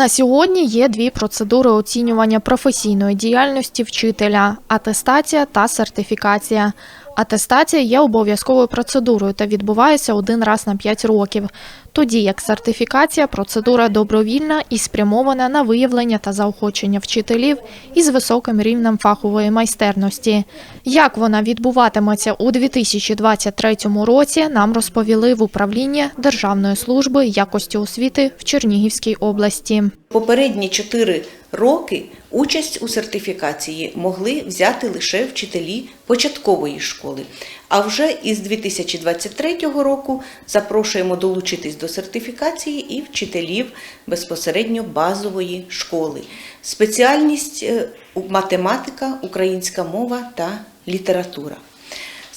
На сьогодні є дві процедури оцінювання професійної діяльності вчителя атестація та сертифікація. Атестація є обов'язковою процедурою та відбувається один раз на 5 років. Тоді як сертифікація процедура добровільна і спрямована на виявлення та заохочення вчителів із високим рівнем фахової майстерності. Як вона відбуватиметься у 2023 році, нам розповіли в управлінні Державної служби якості освіти в Чернігівській області. Попередні чотири роки участь у сертифікації могли взяти лише вчителі початкової школи. А вже із 2023 року запрошуємо долучитись до сертифікації і вчителів безпосередньо базової школи. Спеціальність е, математика, українська мова та література.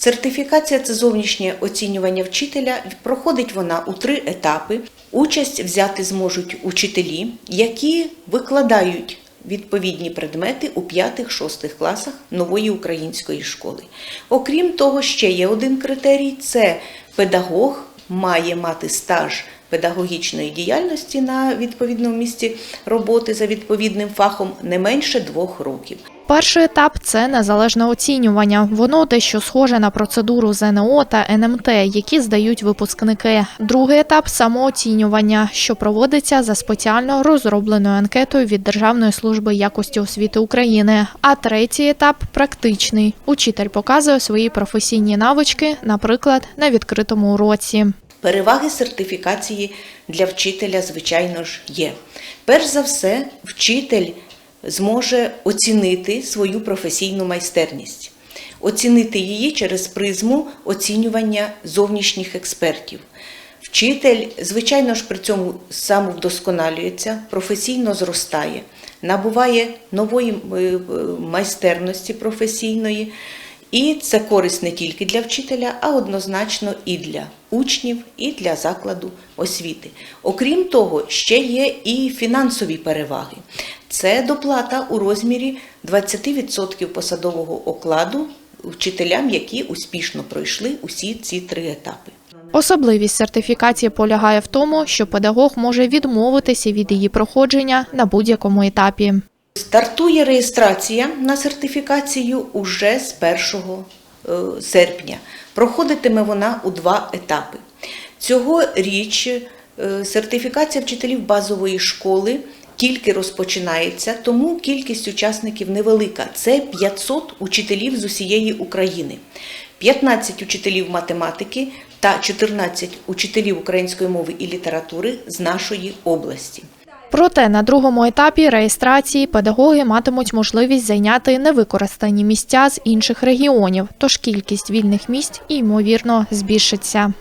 Сертифікація це зовнішнє оцінювання вчителя. Проходить вона у три етапи. Участь взяти зможуть учителі, які викладають відповідні предмети у 5-6 класах нової української школи. Окрім того, ще є один критерій це педагог має мати стаж педагогічної діяльності на відповідному місці роботи за відповідним фахом не менше двох років. Перший етап це незалежне оцінювання. Воно дещо схоже на процедуру ЗНО та НМТ, які здають випускники. Другий етап самооцінювання, що проводиться за спеціально розробленою анкетою від Державної служби якості освіти України. А третій етап практичний. Учитель показує свої професійні навички, наприклад, на відкритому уроці. Переваги сертифікації для вчителя, звичайно ж, є. Перш за все, вчитель зможе оцінити свою професійну майстерність, оцінити її через призму оцінювання зовнішніх експертів. Вчитель, звичайно ж, при цьому самовдосконалюється, професійно зростає, набуває нової е, майстерності професійної. І це користь не тільки для вчителя, а однозначно і для учнів, і для закладу освіти. Окрім того, ще є і фінансові переваги. Це доплата у розмірі 20% посадового окладу вчителям, які успішно пройшли усі ці три етапи. Особливість сертифікації полягає в тому, що педагог може відмовитися від її проходження на будь-якому етапі. Стартує реєстрація на сертифікацію уже з 1 серпня. Проходитиме вона у два етапи. Цьогоріч е, сертифікація вчителів базової школи тільки розпочинається, тому кількість учасників невелика. Це 500 учителів з усієї України, 15 учителів математики та 14 учителів української мови і літератури з нашої області. Проте на другому етапі реєстрації педагоги матимуть можливість зайняти невикористані місця з інших регіонів, тож кількість вільних місць ймовірно збільшиться.